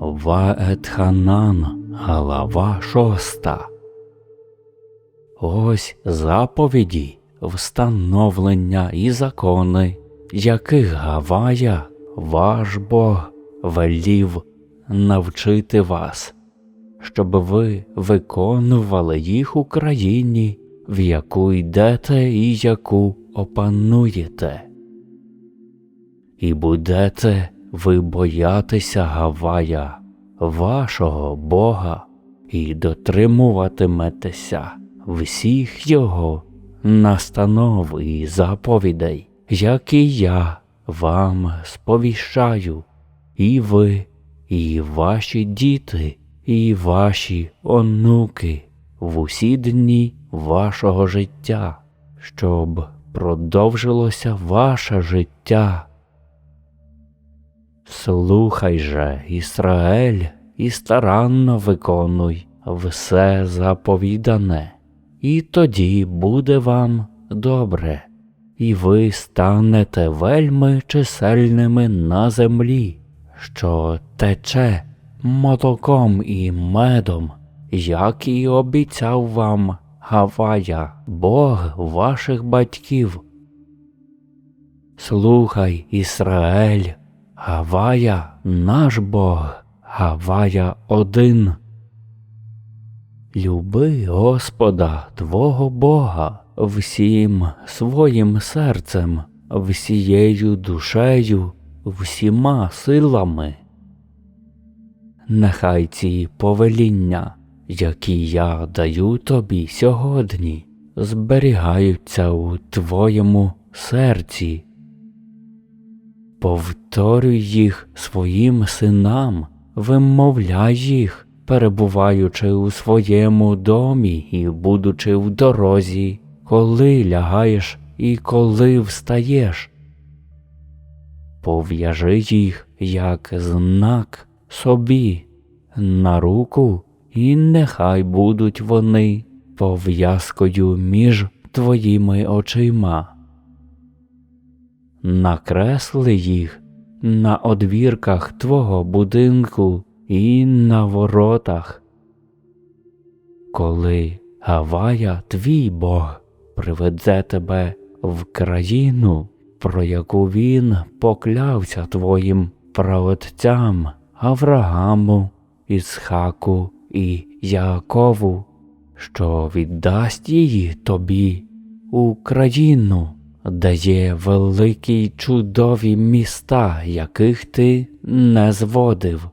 Ваетханан, глава шоста. Ось заповіді, встановлення і закони, яких Гавая, ваш Бог, велів навчити вас, щоб ви виконували їх у країні, в яку йдете і яку опануєте. І будете ви боятися Гавая, вашого Бога, і дотримуватиметеся всіх його настанов і заповідей, які я вам сповіщаю, і ви, і ваші діти, і ваші онуки в усі дні вашого життя, щоб продовжилося ваше життя. Слухай же, Ісраель, і старанно виконуй все заповідане, і тоді буде вам добре, і ви станете вельми чисельними на землі, що тече молоком і медом, як і обіцяв вам Гавая, Бог ваших батьків. Слухай, Ісраель, Гавая наш Бог, Гавая один. Люби Господа Твого Бога всім своїм серцем, всією душею, всіма силами. Нехай ці повеління, які я даю тобі сьогодні, зберігаються у твоєму серці. Повторюй їх своїм синам, вимовляй їх, перебуваючи у своєму домі і будучи в дорозі, коли лягаєш і коли встаєш. Пов'яжи їх як знак собі на руку, і нехай будуть вони пов'язкою між твоїми очима накресли їх на одвірках твого будинку і на воротах. Коли Гавая, твій Бог, приведе тебе в країну, про яку він поклявся твоїм праотцям Аврааму, Ісхаку і Якову, що віддасть її тобі Україну де є великі й чудові міста, яких ти не зводив.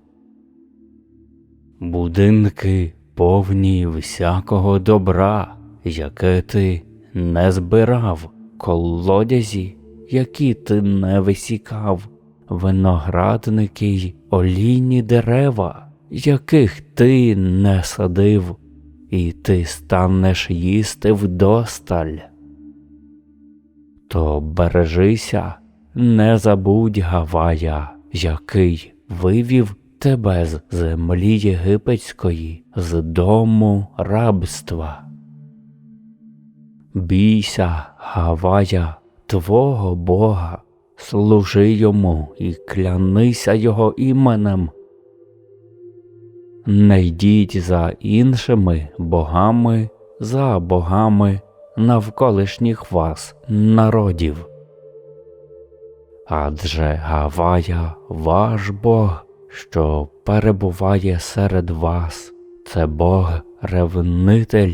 Будинки повні всякого добра, яке ти не збирав, колодязі, які ти не висікав, виноградники й олійні дерева, яких ти не садив, і ти станеш їсти вдосталь то бережися, не забудь Гавая, який вивів тебе з землі єгипетської, з дому рабства. Бійся, Гавая, твого Бога, служи йому і клянися його іменем. Не йдіть за іншими богами, за богами навколишніх вас народів. Адже Гавая, ваш Бог, що перебуває серед вас, це Бог ревнитель.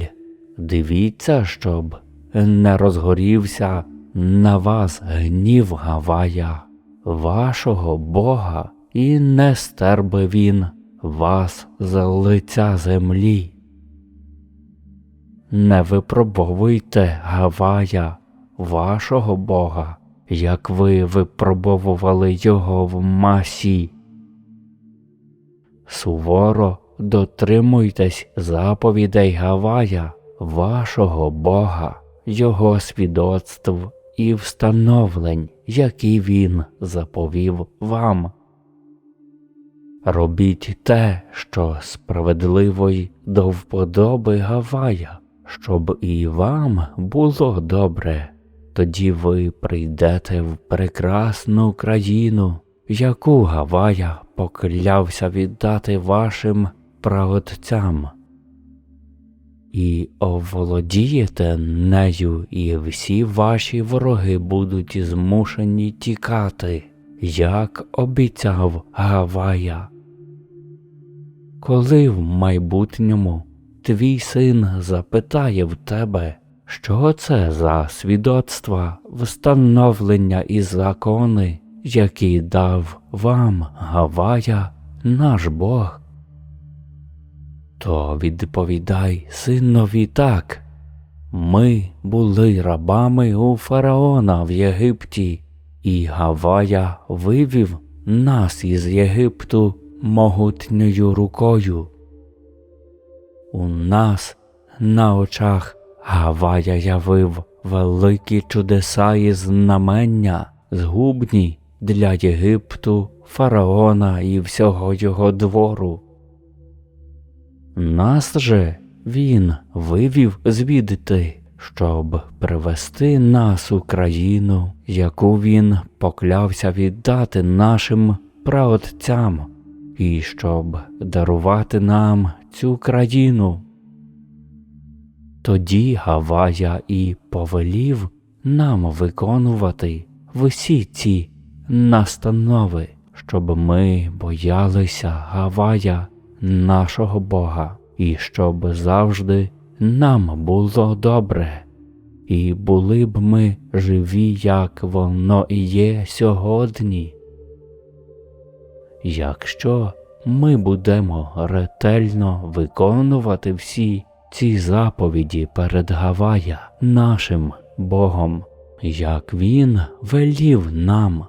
Дивіться, щоб не розгорівся на вас гнів Гавая, вашого Бога, і не стерби він вас з лиця землі. Не випробовуйте Гавая, вашого Бога, як ви випробовували його в масі. Суворо дотримуйтесь заповідей Гавая, вашого Бога, Його свідоцтв і встановлень, які Він заповів вам. Робіть те, що справедливо й до вподоби Гавая щоб і вам було добре, тоді ви прийдете в прекрасну країну, яку Гавая поклявся віддати вашим праотцям. І оволодієте нею, і всі ваші вороги будуть змушені тікати, як обіцяв Гавая. Коли в майбутньому твій син запитає в тебе, що це за свідоцтва, встановлення і закони, які дав вам Гавая, наш Бог, то відповідай синові так. Ми були рабами у фараона в Єгипті, і Гавая вивів нас із Єгипту могутньою рукою. У нас на очах Гавая явив великі чудеса і знамення, згубні для Єгипту, фараона і всього його двору. Нас же він вивів звідти, щоб привести нас у країну, яку він поклявся віддати нашим праотцям, і щоб дарувати нам цю країну. Тоді Гавая і повелів нам виконувати всі ці настанови, щоб ми боялися Гавая, нашого Бога, і щоб завжди нам було добре, і були б ми живі, як воно і є сьогодні. Якщо ми будемо ретельно виконувати всі ці заповіді перед Гавая, нашим Богом, як Він велів нам,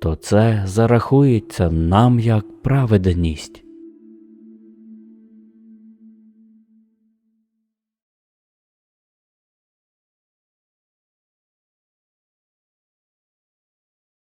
то це зарахується нам як праведність.